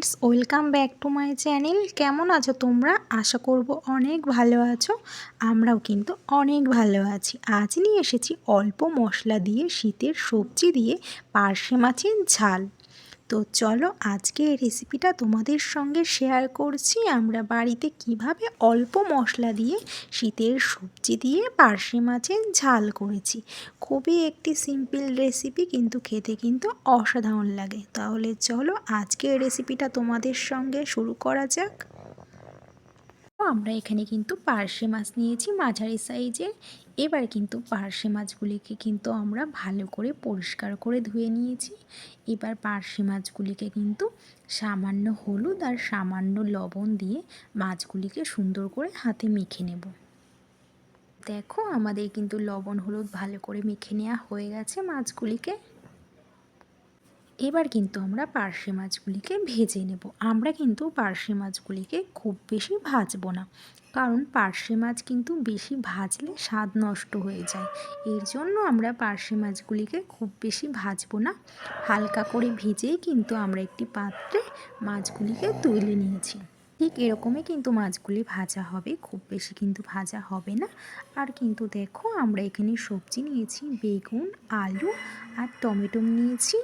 Friends welcome back to my channel কেমন আছো তোমরা? আশা করব অনেক ভালো আছো। আমরাও কিন্তু অনেক ভালো আছি। আজ নিয়ে এসেছি অল্প মশলা দিয়ে শীতের সবজি দিয়ে পার্শে মাছের ঝাল। তো চলো আজকে এই রেসিপিটা তোমাদের সঙ্গে শেয়ার করছি। আমরা বাড়িতে কীভাবে অল্প মশলা দিয়ে শীতের সবজি দিয়ে পার্শে মাছের ঝাল করেছি। খুবই একটি সিম্পল রেসিপি কিন্তু খেতে কিন্তু অসাধারণ লাগে। তাহলে চলো আজকে এই রেসিপিটা তোমাদের সঙ্গে শুরু করা যাক। আমরা এখানে কিন্তু পার্শে মাছ নিয়েছি মাঝারি সাইজের। এবার কিন্তু পার্শে মাছগুলিকে কিন্তু আমরা ভালো করে পরিষ্কার করে ধুয়ে নিয়েছি। এবার পার্শে মাছগুলিকে কিন্তু সামান্য হলুদ আর সামান্য লবণ দিয়ে মাছগুলিকে সুন্দর করে হাতে মেখে নেব। দেখো আমাদের কিন্তু লবণ হলুদ ভালো করে মেখে নেওয়া হয়ে গেছে মাছগুলিকে। এবার কিন্তু আমরা পার্শে মাছগুলিকে ভেজে নেব। আমরা কিন্তু পার্শে মাছগুলিকে খুব বেশি ভাজবো না। কারণ পার্শে মাছ কিন্তু বেশি ভাজলে স্বাদ নষ্ট হয়ে যায়। এর জন্য আমরা পার্শে মাছগুলিকে খুব বেশি ভাজবো না। হালকা করে ভেজেই কিন্তু আমরা একটি পাত্রে মাছগুলিকে তুলে নিয়েছি। ঠিক এরকমই কিন্তু মাছগুলি ভাজা হবে। খুব বেশি কিন্তু ভাজা হবে না। আর কিন্তু দেখো আমরা এখানে সবজি নিয়েছি, বেগুন, আলু আর টমেটো নিয়েছি।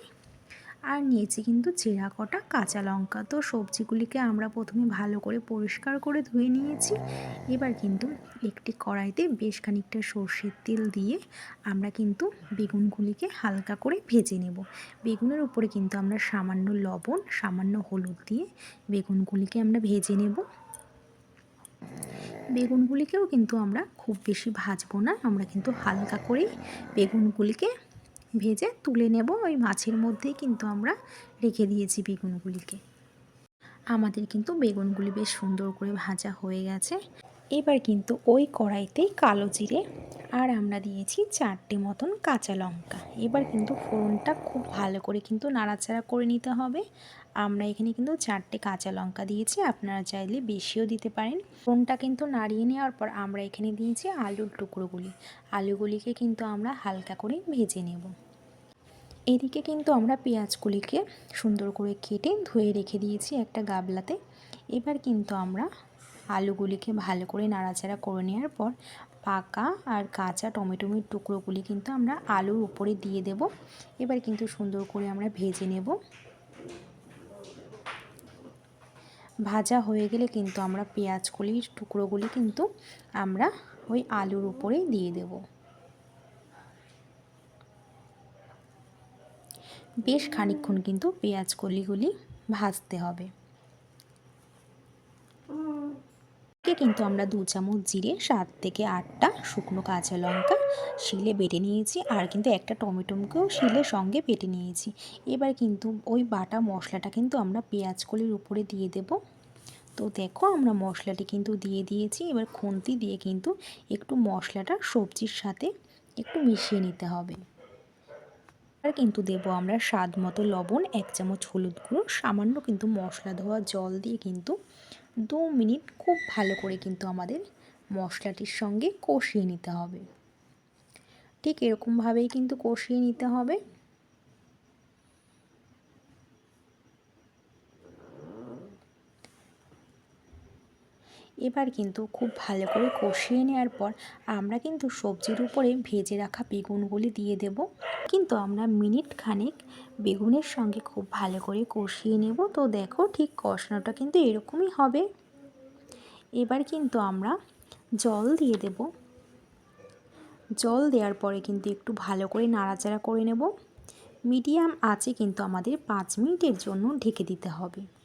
আর নিয়েছি কিন্তু চেরা কটা, কাঁচা লঙ্কা। তো সবজিগুলিকে আমরা প্রথমে ভালো করে পরিষ্কার করে ধুয়ে নিয়েছি। এবার কিন্তু একটি কড়াইতে বেশ খানিকটা সর্ষের তেল দিয়ে আমরা কিন্তু বেগুনগুলিকে হালকা করে ভেজে নেব। বেগুনের উপরে কিন্তু আমরা সামান্য লবণ, সামান্য হলুদ দিয়ে বেগুনগুলিকে আমরা ভেজে নেব। বেগুনগুলিকেও কিন্তু আমরা খুব বেশি ভাজবো না, আমরা কিন্তু হালকা করেই বেগুনগুলিকে ভেজে তুলে নেব। ওই মাছের মধ্যেই কিন্তু আমরা রেখে দিয়েছি বেগুনগুলিকে। আমাদের কিন্তু বেগুনগুলি বেশ সুন্দর করে ভাজা হয়ে গেছে। এবার কিন্তু ওই কড়াইতেই কালো জিরে আর আমরা দিয়েছি চারটে মতন কাঁচা লঙ্কা। এবার কিন্তু ফোড়নটা খুব ভালো করে কিন্তু নাড়াচাড়া করে নিতে হবে। আমরা এখানে কিন্তু চারটে কাঁচা লঙ্কা দিয়েছি, আপনারা চাইলে বেশিও দিতে পারেন। ফোনটা কিন্তু নাড়িয়ে নেওয়ার পর আমরা এখানে দিয়েছি আলুর টুকরোগুলি। আলুগুলিকে কিন্তু আমরা হালকা করে ভেজে নেব। এদিকে কিন্তু আমরা পেঁয়াজগুলিকে সুন্দর করে কেটে ধুয়ে রেখে দিয়েছি একটা গাবলাতে। এবার কিন্তু আমরা আলুগুলিকে ভালো করে নাড়াচাড়া করে নেওয়ার পর পাকা আর কাঁচা টমেটোমের টুকরোগুলি কিন্তু আমরা আলুর উপরে দিয়ে দেব। এবার কিন্তু সুন্দর করে আমরা ভেজে নেব। ভাজা হয়ে গেলে কিন্তু আমরা পেঁয়াজগুলির টুকরোগুলি কিন্তু আমরা ওই আলুর উপরে দিয়ে দেবো। বেশ খানিক্ষণ কিন্তু পেঁয়াজ কলিগুলি ভাজতে হবে। কিন্তু আমরা দু চামচ জিরে, সাত থেকে আটটা শুকনো কাঁচা লঙ্কা শিলে বেটে নিয়েছি আর কিন্তু একটা টমেটোকেও শিলে সঙ্গে বেটে নিয়েছি। এবার কিন্তু ওই বাটা মশলাটা কিন্তু আমরা পেঁয়াজ কলির উপরে দিয়ে দেব। তো দেখো আমরা মশলাটি কিন্তু দিয়ে দিয়েছি, এবার খুন্তি দিয়ে কিন্তু একটু মশলাটা সবজির সাথে একটু মিশিয়ে নিতে হবে। কিন্তু দেব আমরা স্বাদ মতো লবণ, এক চামচ হলুদ গুঁড়ো, সামান্য কিন্তু মশলা ধোয়া জল দিয়ে কিন্তু দু মিনিট খুব ভালো করে কিন্তু আমাদের মশলাটির সঙ্গে কষিয়ে নিতে হবে। ঠিক এরকমভাবেই কিন্তু কষিয়ে নিতে হবে। এবার কিন্তু খুব ভালো করে কষিয়ে নেওয়ার পর আমরা কিন্তু সবজির উপরে ভেজে রাখা বেগুনগুলি দিয়ে দেব। কিন্তু আমরা মিনিট খানেক বেগুনের সঙ্গে খুব ভালো করে কষিয়ে নেব। তো দেখো ঠিক কষানোটা কিন্তু এরকমই হবে। এবার কিন্তু আমরা জল দিয়ে দেব। জল দেওয়ার পরে কিন্তু একটু ভালো করে নাড়াচাড়া করে নেব। মিডিয়াম আছে কিন্তু আমাদের পাঁচ মিনিটের জন্য ঢেকে দিতে হবে।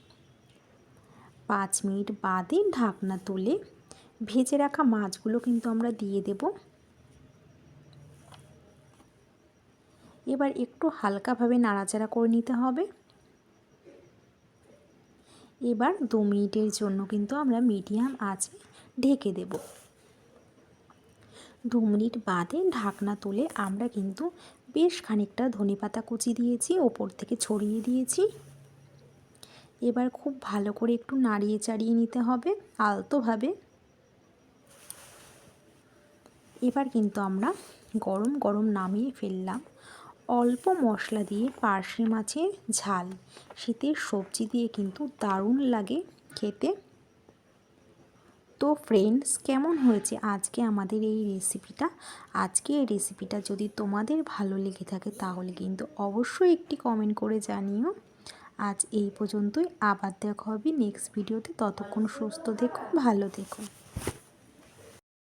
পাঁচ মিনিট বাদে ঢাকনা তুলে ভেজে রাখা মাছগুলো কিন্তু আমরা দিয়ে দেব। এবার একটু হালকাভাবে নাড়াচাড়া করে নিতে হবে। এবার দু মিনিটের জন্য কিন্তু আমরা মিডিয়াম আছে ঢেকে দেব। দু মিনিট বাদে ঢাকনা তুলে আমরা কিন্তু বেশ খানিকটা ধনে পাতা কুচি দিয়েছি, ওপর থেকে ছড়িয়ে দিয়েছি। এবার খুব ভালো করে একটু নাড়িয়ে চাড়িয়ে নিতে হবে আলতোভাবে। এবার কিন্তু আমরা গরম গরম নামিয়ে ফেললাম। অল্প মশলা দিয়ে পার্শে মাছের ঝাল। শীতের সবজি দিয়ে কিন্তু দারুণ লাগে খেতে। তো ফ্রেন্ডস কেমন হয়েছে আজকে আমাদের এই রেসিপিটা আজকে এই রেসিপিটা যদি তোমাদের ভালো লেগে থাকে তাহলে কিন্তু অবশ্যই একটি কমেন্ট করে জানিও। আজ এই পর্যন্তই। আবার দেখা হবে নেক্সট ভিডিওতে ততক্ষণ সুস্থ দেখো ভালো দেখো